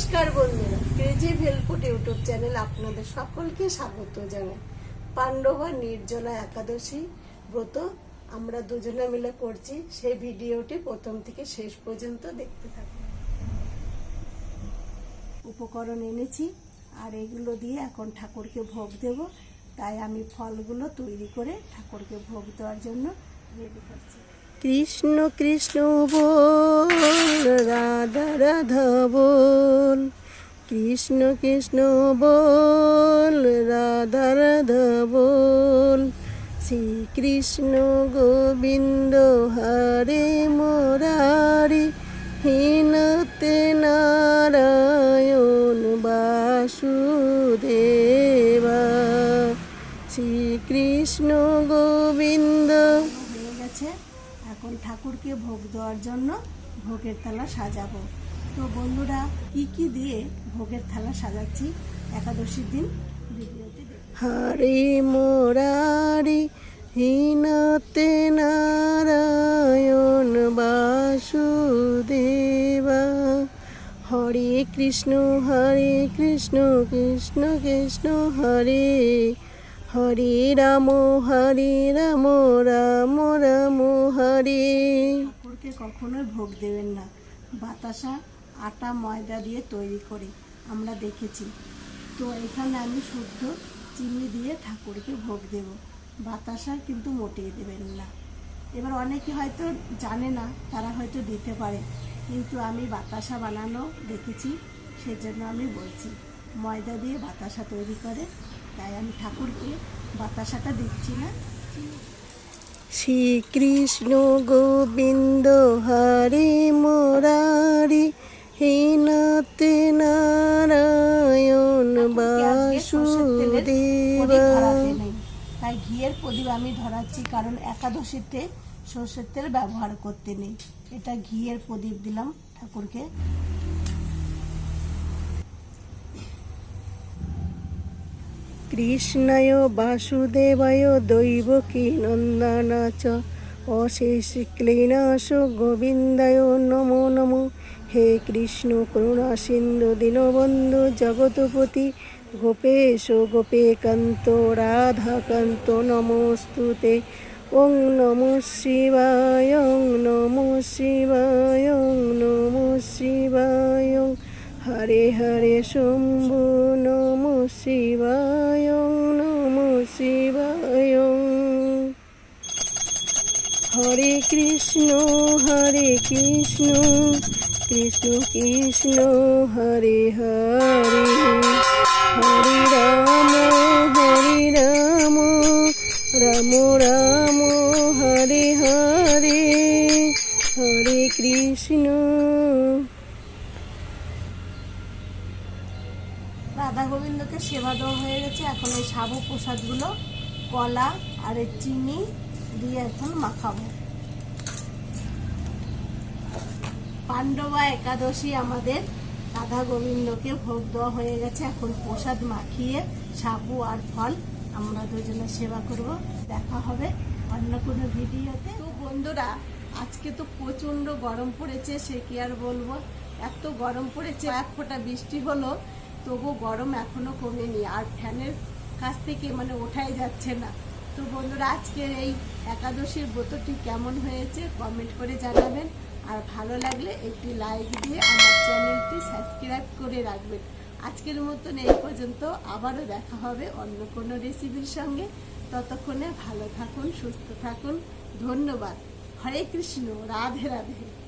নমস্কার বন্ধুরা, crazy ভেলপুট YouTube channel আপনাদের সকলকে স্বাগত জানাই। পাণ্ডবা নির্জলা একাদশী ব্রত আমরা দুজনে মিলে করছি, সেই ভিডিওটি প্রথম থেকে শেষ পর্যন্ত দেখতে থাকুন। উপকরণ এনেছি, আর এগুলো দিয়ে এখন ঠাকুরকে ভোগ দেব, তাই আমি ফলগুলো তৈরি করে ঠাকুরকে ভোগ দেওয়ার জন্য রেডি করছি। কৃষ্ণ কৃষ্ণ বল, রাধা রাধা বল। কৃষ্ণ কৃষ্ণ বল, রাধা রাধা বল। শ্রীকৃষ্ণ গোবিন্দ, হরে মোরারি, হীনতে নারায়ণ বাসুদেবা। শ্রীকৃষ্ণ গোবিন্দ এখন ঠাকুরকে ভোগ দেওয়ার জন্য ভোগের থালা সাজাবো। তো বন্ধুরা, কি কি দিয়ে ভোগের থালা সাজাচ্ছি একাদশীর দিন হরে মোরারি, হীনতে নারায়ণ বাসুদেবা। হরে কৃষ্ণ হরে কৃষ্ণ কৃষ্ণ কৃষ্ণ, হরে হরে রাম হরে রাম রাম রাম, হরে। ঠাকুরকে কখনোই ভোগ দেবেন না। বাতাসা আটা ময়দা দিয়ে তৈরি করে আমরা দেখেছি। তো এখানে আমি শুদ্ধ চিনি দিয়ে ঠাকুরকে ভোগ দেব। বাতাসা কিন্তু মোটেই দেবেন না। এবার অনেকে হয়তো জানে না, তারা হয়তো দিতে পারে। কিন্তু আমি বাতাসা বানানো দেখেছি, সেজন্য আমি বলছি, ময়দা দিয়ে বাতাসা তৈরি করে তাই আমি ঠাকুরকে বাতাসাটা দিচ্ছি না শ্রীকৃষ্ণ গোবিন্দ হরে মোরারি হীনতে নারায়ণ বাসুদেবা। তাই ঘিয়ের প্রদীপ আমি ধরাচ্ছি কারণ একাদশীতে সর্ষের তেল ব্যবহার করতে নেই। এটা ঘিয়ের প্রদীপ দিলাম ঠাকুরকে। কৃষ্ণায় বাসুদেবায় দৈবকী নন্দনা চ অশেষ ক্লীনাশ গোবিন্দায় নমো নমো। হে কৃষ্ণ করুণা সিন্ধু দীনবন্ধু জগৎপতি গোপেশ গোপীকান্ত রাধাকান্ত নমস্তুতে। ওং নম শিবায় নম শিবায় নম শিবায়। হরে হরে শম্ভু নম শিবায় নম শিবায়। হরে কৃষ্ণ হরে কৃষ্ণ কৃষ্ণ কৃষ্ণ, হরে হরে। হরে রাম হরে রাম রাম রাম, হরে হরে। হরে কৃষ্ণ। রাধা গোবিন্দকে সেবা দেওয়া হয়ে গেছে। এখন এই সাবু প্রসাদগুলো কলা আর এই চিনি দিয়ে এখন মাখাবো। পাণ্ডবা একাদশী আমাদের রাধা গোবিন্দকে ভোগ দেওয়া হয়ে গেছে। এখন প্রসাদ মাখিয়ে সাবু আর ফল আমরা দুজনে সেবা করব। দেখা হবে অন্য কোনো ভিডিওতে। তো বন্ধুরা, আজকে তো প্রচণ্ড গরম পড়েছে, সে কি আর বলব? এত গরম পড়েছে, এক ফোঁটা বৃষ্টি হলো। তবু গরম এখনও কমেনি আর ফ্যানের কাছ থেকে মানে ওঠাই যাচ্ছে না। তো বন্ধুরা, আজকের এই একাদশীর ব্রতটি কেমন হয়েছে কমেন্ট করে জানাবেন। আর ভালো লাগলে একটি লাইক দিয়ে আমার চ্যানেলটি সাবস্ক্রাইব করে রাখবেন। আজকের মতন এই পর্যন্ত, আবারও দেখা হবে অন্য কোনো রেসিপির সঙ্গে। ততক্ষণে ভালো থাকুন, সুস্থ থাকুন। ধন্যবাদ। হরে কৃষ্ণ, রাধে রাধে।